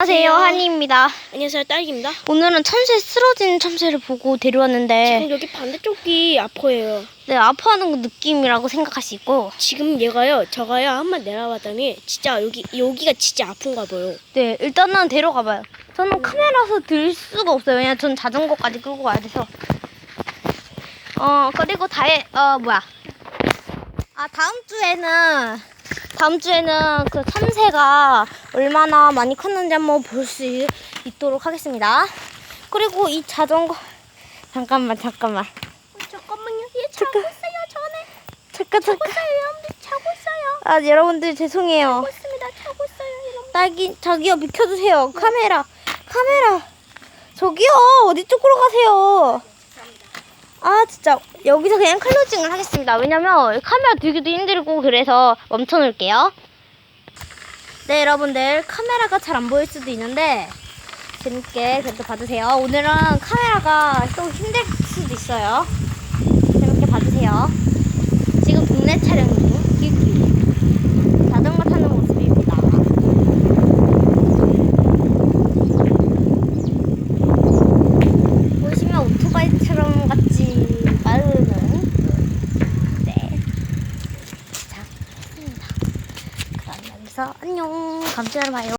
안녕하세요 한이입니다. 안녕하세요 딸기입니다. 오늘은 참새 쓰러진 참새를 보고 데려왔는데 지금 여기 반대쪽이 아파요. 네, 아파하는 느낌이라고 생각할 수 있고 지금 얘가요, 저가요 한 번 내려봤더니 진짜 여기 여기가 진짜 아픈가 봐요. 네 일단은 데려가봐요. 저는 카메라서 들 수가 없어요. 왜냐면 전 자전거까지 끌고 와야 돼서. 어 그리고 다해 어 뭐야 아 다음 주에는 다음 주에는 그 참새가 얼마나 많이 컸는지 한번 볼 수 있도록 하겠습니다. 그리고 이 자전거 잠깐만 잠깐만 잠깐만요, 얘 잠깐. 있어요, 전에 잠깐 잠깐 여러분들 자고 있어요. 아 여러분들 죄송해요. 있습니다, 자고 있어요, 여러분. 딸기 저기요 비켜주세요 카메라 카메라 저기요 어디 쪽으로 가세요 아 진짜 여기서 그냥 클로징을 하겠습니다. 왜냐면 카메라 들기도 힘들고 그래서 멈춰 놓을게요. 네 여러분들. 카메라가 잘 안 보일 수도 있는데 재밌게 그래도 봐주세요. 오늘은 카메라가 좀 힘들 수도 있어요 재밌게 봐주세요 지금 동네 촬영 중 끼끼 자전거 타는 모습입니다 보시면 오토바이처럼 같이 빠르는 네. 자, 입니다. 여기서 안녕. 다음 주에 봐요.